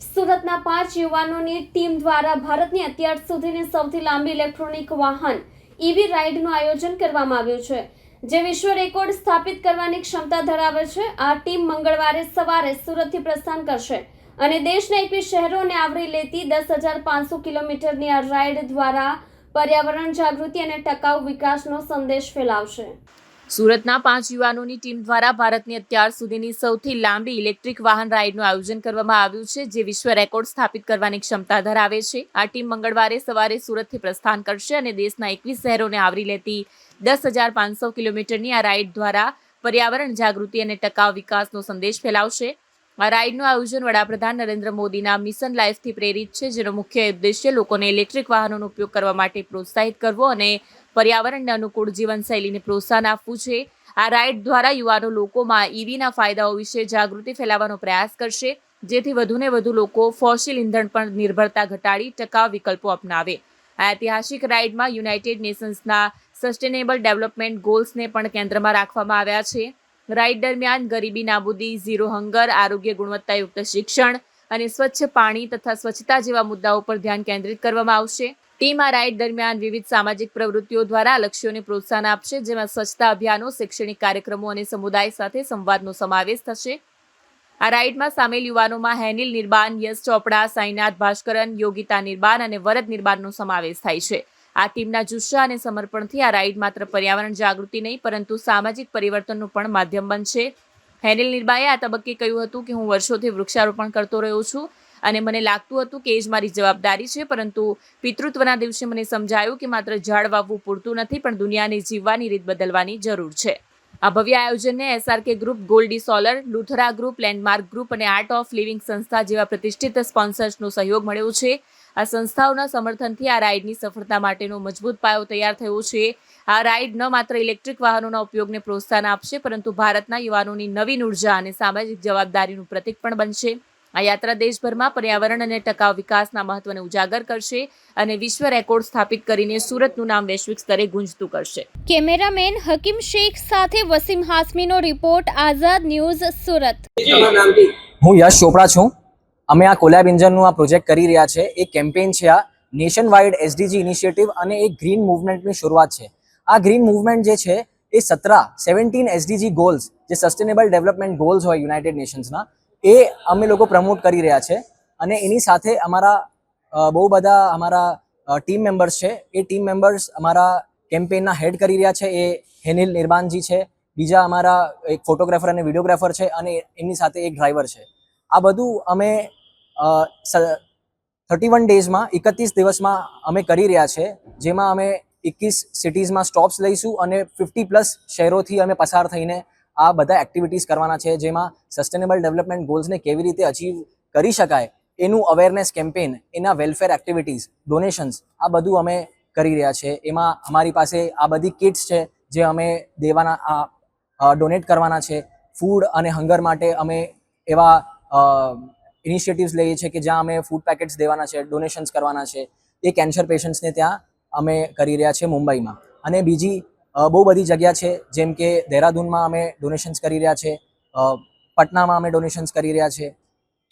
સુરતના પાંચ યુવાનોની ટીમ દ્વારા ભારતની અત્યાર સુધીની સૌથી લાંબી ઇલેક્ટ્રોનિક વાહન ઈવી રાઇડનું આયોજન કરવામાં આવ્યું છે, જે વિશ્વ રેકોર્ડ સ્થાપિત કરવાની ક્ષમતા ધરાવે છે. આ ટીમ મંગળવારે સવારે સુરતથી પ્રસ્થાન કરશે અને દેશના એકવીસ શહેરોને આવરી લેતી દસ હજાર પાંચસો કિલોમીટરની આ રાઇડ દ્વારા પર્યાવરણ જાગૃતિ અને ટકાઉ વિકાસનો સંદેશ ફેલાવશે. સુરતના પાંચ યુવાનોની ટીમ દ્વારા ભારતની અત્યાર સુધીની સૌથી લાંબી ઇલેક્ટ્રિક વાહન રાઇડનું આયોજન કરવામાં આવ્યું છે, જે વિશ્વ રેકોર્ડ સ્થાપિત કરવાની ક્ષમતા ધરાવે છે. આ ટીમ મંગળવારે સવારે સુરતથી પ્રસ્થાન કરશે અને દેશના એકવીસ શહેરોને આવરી લેતી દસ હજાર પાંચસો કિલોમીટરની આ રાઇડ દ્વારા પર્યાવરણ જાગૃતિ અને ટકાઉ વિકાસનો સંદેશ ફેલાવશે. આ રાઇડનું આયોજન વડાપ્રધાન નરેન્દ્ર મોદીના મિશન લાઈફથી પ્રેરિત છે, જેનો મુખ્ય ઉદ્દેશ્ય લોકોને ઇલેક્ટ્રિક વાહનોનો ઉપયોગ કરવા માટે પ્રોત્સાહિત કરવો અને પર્યાવરણને અનુકૂળ જીવનશૈલીને પ્રોત્સાહન આપવું છે. આ રાઇડ દ્વારા યુવાનો લોકોમાં ઈવીના ફાયદાઓ વિશે જાગૃતિ ફેલાવવાનો પ્રયાસ કરશે. જેથી વધુને વધુ લોકો ફોસિલ ઇંધણ પર નિર્ભરતા ઘટાડી ટકાઉ વિકલ્પો અપનાવે. આ ઐતિહાસિક રાઇડમાં યુનાઇટેડ નેશન્સના સસ્ટેનેબલ ડેવલપમેન્ટ ગોલ્સને પણ કેન્દ્રમાં રાખવામાં આવ્યા છે. રાઇડ દરમિયાન ગરીબી, નાબૂદી, ઝીરો હંગર, આરોગ્ય ગુણવત્તાયુક્ત શિક્ષણ અને સ્વચ્છ પાણી તથા સ્વચ્છતા જેવા મુદ્દાઓ પર ધ્યાન કેન્દ્રિત કરવામાં આવશે. ટીમ આ રાઇડ દરમિયાન વિવિધ સામાજિક પ્રવૃત્તિઓ દ્વારા લક્ષ્યોને પ્રોત્સાહન આપશે, જેમાં સ્વચ્છતા અભિયાનો, શૈક્ષણિક કાર્યક્રમો અને સમુદાય સાથે સંવાદનો સમાવેશ થશે. આ રાઇડમાં સામેલ યુવાનોમાં હેનિલ નિર્બાન, યશ ચોપડા, સાઈનાથ ભાસ્કરન, યોગિતા નિર્બાન અને વરદ નિર્બાનનો સમાવેશ થાય છે. આ ટીમના જુસ્સા અને સમર્પણથી આ રાઇડ માત્ર પર્યાવરણ જાગૃતિ નહીં, પરંતુ સામાજિક પરિવર્તનનું પણ માધ્યમ બનશે. હેનિલ નિર્બાએ આ તબક્કે કહ્યું હતું કે, હું વર્ષોથી વૃક્ષારોપણ કરતો રહ્યો છું. અને મને લાગતું હતું કે એ જ મારી જવાબદારી છે, પરંતુ પિતૃત્વના દિવસે મને સમજાયું કે માત્ર ઝાડ વાવવું પૂરતું નથી, પણ દુનિયાને જીવવાની રીત બદલવાની જરૂર છે. આ ભવ્ય આયોજનને SRK Group Goldi Solar Luthra Group Landmark Group અને આર્ટ ઓફ લિવિંગ સંસ્થા જેવા પ્રતિષ્ઠિત સ્પોન્સર્સનો સહયોગ મળ્યો છે. આ સંસ્થાઓના સમર્થનથી આ રાઇડની સફળતા માટેનો મજબૂત પાયો તૈયાર થયો છે. આ રાઇડ ન માત્ર ઇલેક્ટ્રિક વાહનોના ઉપયોગને પ્રોત્સાહન આપશે, પરંતુ ભારતના યુવાનોની નવીન ઊર્જા અને સામાજિક જવાબદારીનું પ્રતીક પણ બનશે. આ યાત્રા દેશભરમાં પર્યાવરણ અને ટકાઉ વિકાસના મહત્વને ઉજાગર કરશે અને વિશ્વ રેકોર્ડ સ્થાપિત કરીને સુરતનું નામ વૈશ્વિક સ્તરે ગુંજતું કરશે. કેમેરામેન હકીમ શેખ સાથે વસીમ હાસમીનો રિપોર્ટ આઝાદ ન્યૂઝ સુરત. હું યશ ચોપડા છું. અમે આ કોલેબ ઇન્જનનું આ પ્રોજેક્ટ કરી રહ્યા છે. એક કેમ્પેઇન છે આ નેશન વાઇડ એસડીજી ઇનિશિયેટિવ અને એક ગ્રીન મૂવમેન્ટની શરૂઆત છે. આ ગ્રીન મુવમેન્ટ જે છે એ સતરા સેવન્ટીન એસડીજી ગોલ્સ જે સસ્ટેનેબલ ડેવલપમેન્ટ ગોલ્સ હોય યુનાઇટેડ નેશન્સના એ અમે લોકો પ્રમોટ કરી રહ્યા છે. અને એની સાથે અમારા બહુ બધા અમારા ટીમ મેમ્બર્સ છે. એ ટીમ મેમ્બર્સ અમારા કેમ્પેઇનના હેડ કરી રહ્યા છે. એ હેનિલ નિર્બાનજી છે. બીજા અમારા એક ફોટોગ્રાફર અને વિડીયોગ્રાફર છે અને એમની સાથે એક ડ્રાઈવર છે. આ બધું અમે થર્ટી વન ડેઝમાં એકત્રીસ દિવસમાં અમે કરી રહ્યા છે. જેમાં અમે એકવીસ સિટીઝમાં સ્ટોપ્સ લઈશું અને ફિફ્ટી પ્લસ શહેરોથી અમે પસાર થઈને આ બધા એક્ટિવિટીઝ કરવાના છે જેમાં સસ્ટેનેબલ ડેવલપમેન્ટ ગોલ્સને કેવી રીતે અચીવ કરી શકાય, એનું અવેરનેસ કેમ્પેન એના વેલફેર એક્ટિવિટીઝ ડોનેશન્સ આ બધું અમે કરી રહ્યા છે. એમાં અમારી પાસે આ બધી કિટ્સ છે જે અમે દેવાના, આ ડોનેટ કરવાના છે. ફૂડ અને હંગર માટે અમે એવા ઇનિશિયેટિવ્સ લઈએ છીએ કે જ્યાં અમે ફૂડ પેકેટ્સ દેવાના છે ડોનેશન્સ કરવાના છે. એ કેન્સર પેશન્ટ્સને ત્યાં અમે કરી રહ્યા છીએ મુંબઈમાં. અને બીજી બહુ બધી જગ્યા છે. જેમ કે દહેરાદૂનમાં અમે ડોનેશન્સ કરી રહ્યા છે. પટનામાં અમે ડોનેશન્સ કરી રહ્યા છે.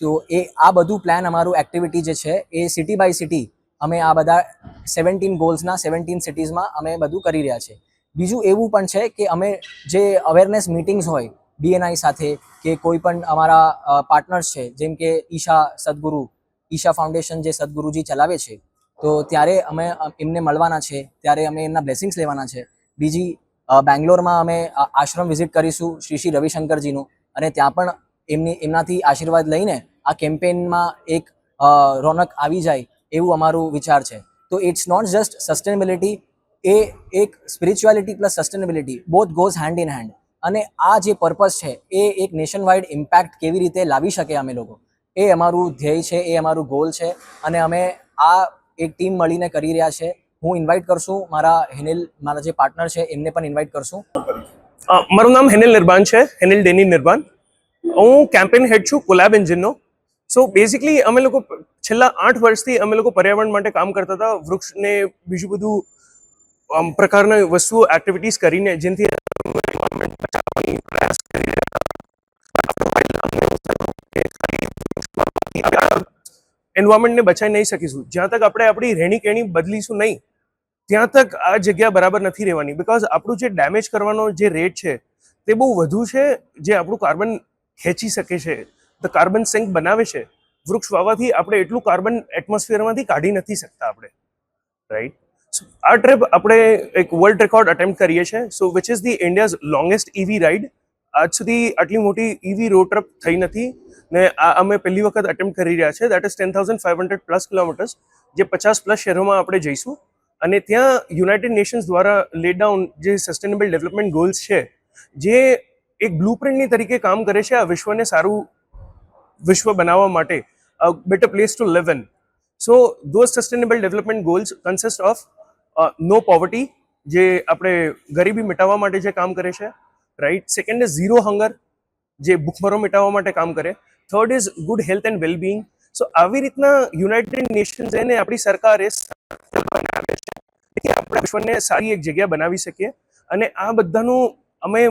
તો એ, આ બધું પ્લાન અમારું એક્ટિવિટી જે છે, એ સિટી બાય સિટી અમે આ બધા સેવન્ટીન ગોલ્સના સેવન્ટીન સિટીઝમાં અમે બધું કરી રહ્યા છે. બીજું એવું પણ છે કે અમે જે અવેરનેસ મિટિંગ્સ હોય બીએનઆઈ સાથે કે કોઈ પણ અમારા પાર્ટનર્સ છે, જેમ કે ઈશા સદગુરુ, ઈશા ફાઉન્ડેશન જે સદગુરુજી ચલાવે છે, તો ત્યારે અમે એમને મળવાના છે, ત્યારે અમે એમના બ્લેસિંગ્સ લેવાના છે. બીજી બેંગ્લોરમાં અમે આશ્રમ વિઝિટ કરીશું શ્રી શ્રી રવિશંકરજીનું અને ત્યાં પણ એમની, એમનાથી આશીર્વાદ લઈને આ કેમ્પેનમાં એક રોનક આવી જાય એવું અમારું વિચાર છે. તો ઇટ્સ નોટ જસ્ટ સસ્ટેનેબિલિટી એ એક spirituality plus sustainability both goes hand in hand અને આ જે પર્પઝ છે, એ એક નેશન વાઇડ ઇમ્પેક્ટ કેવી રીતે લાવી શકે અમે લોકો? એ અમારું ધ્યેય છે, એ અમારું ગોલ છે અને અમે આ એક ટીમ મળીને કરી રહ્યા છે. હું ઇન્વાઇટ કરશું મારા હેનિલ, મારા જે પાર્ટનર છે, એમને પણ ઇન્વાઇટ કરશું. મારું નામ હેનિલ નિર્બાન છે, હેનિલ ડેની નિર્બાન હું કેમ્પેન હેડ છું કોલેબ એન્જિનનો સો બેઝિકલી અમે લોકો છેલ્લા આઠ વર્ષથી અમે લોકો પર્યાવરણ માટે કામ કરતા હતા, વૃક્ષને, બીજું બધું પ્રકારના વસ્તુઓ એક્ટિવિટીઝ કરીને, જેનાથી એન્વાયરમેન્ટને બચાવી નહીં શકીશું. જ્યાં તક આપણે આપણી રહેણી કેણી બદલીશું નહીં. ત્યાં તક આ જગ્યા બરાબર નથી રહેવાની. બિકોઝ આપણું જે ડેમેજ કરવાનો જે રેટ છે, તે બહુ વધુ છે, જે આપણું કાર્બન ખેંચી શકે છે. ધ કાર્બન સિંક બનાવે છે, વૃક્ષ વાવવાથી આપણે એટલું કાર્બન એટમોસ્ફિયરમાંથી કાઢી નથી શકતા આપણે. રાઈટ આ ટ્રીપ આપણે એક વર્લ્ડ રેકોર્ડ અટેમ્પ્ટ કરીએ છીએ. So which is the India's longest EV ride આજ સુધી આટલી મોટી ઇવી રોડ ટ્રીપ થઈ નથી. ને આ અમે પહેલી વખત અટેમ્પ્ટ કરી રહ્યા છે that is ten thousand five hundred plus kilometres જે પચાસ પ્લસ શહેરોમાં આપણે જઈશું. અને ત્યાં યુનાઇટેડ નેશન્સ દ્વારા લેડ ડાઉન જે સસ્ટેનેબલ ડેવલપમેન્ટ ગોલ્સ છે, જે એક બ્લુપ્રિન્ટની તરીકે કામ કરે છે આ વિશ્વને સારું વિશ્વ બનાવવા માટે better place to live in so those sustainable development goals consist of no poverty જે આપણે ગરીબી મિટાવવા માટે જે કામ કરે છે right second is zero hunger જે ભૂખમરો મિટાવવા માટે કામ કરે. Third is good health and wellbeing so આવી રીતના યુનાઇટેડ નેશન્સ એને આપણી સરકારે બનાવે છે. કે આપણે વિશ્વને સારી એક જગ્યા બનાવી શકીએ. અને આ બધાનું અમે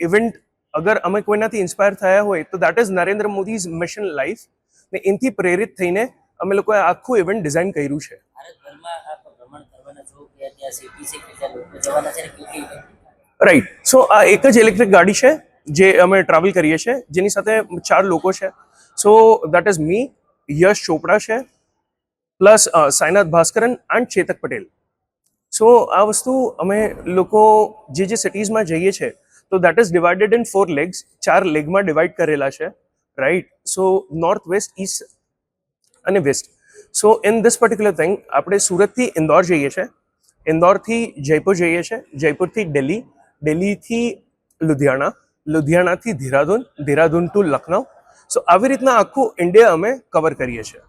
ઇવેન્ટ અગર અમે કોઈનાથી ઇન્સ્પાયર થયા હોય તો that is Narendra Modi's mission life ને એનથી પ્રેરિત થઈને અમે લોકોએ આખું ઇવેન્ટ ડિઝાઇન કર્યું છે. રાઈટ સો આ એક જ ઇલેક્ટ્રિક ગાડી છે જે અમે ટ્રાવેલ કરીએ છીએ. જેની સાથે ચાર લોકો છે. સો દેટ ઇઝ મી યશ ચોપડા છે plus Sainath Bhaskaran and Chetak Patel so આ વસ્તુ અમે લોકો જે જે સિટીઝમાં જઈએ છીએ તો that is divided in four legs ચાર લેગમાં ડિવાઈડ કરેલા છે right so north west east અને west so in this particular thing આપણે સુરતથી ઇન્દોર જઈએ છીએ ઇન્દોરથી જયપુર જઈએ છીએ જયપુરથી દિલ્હી દિલ્હીથી લુધિયાણા, લુધિયાણાથી ધીરાદૂન ધીરાદૂન ટુ લખનઉ સો આવી રીતના આખું ઇન્ડિયા અમે કવર કરીએ છીએ.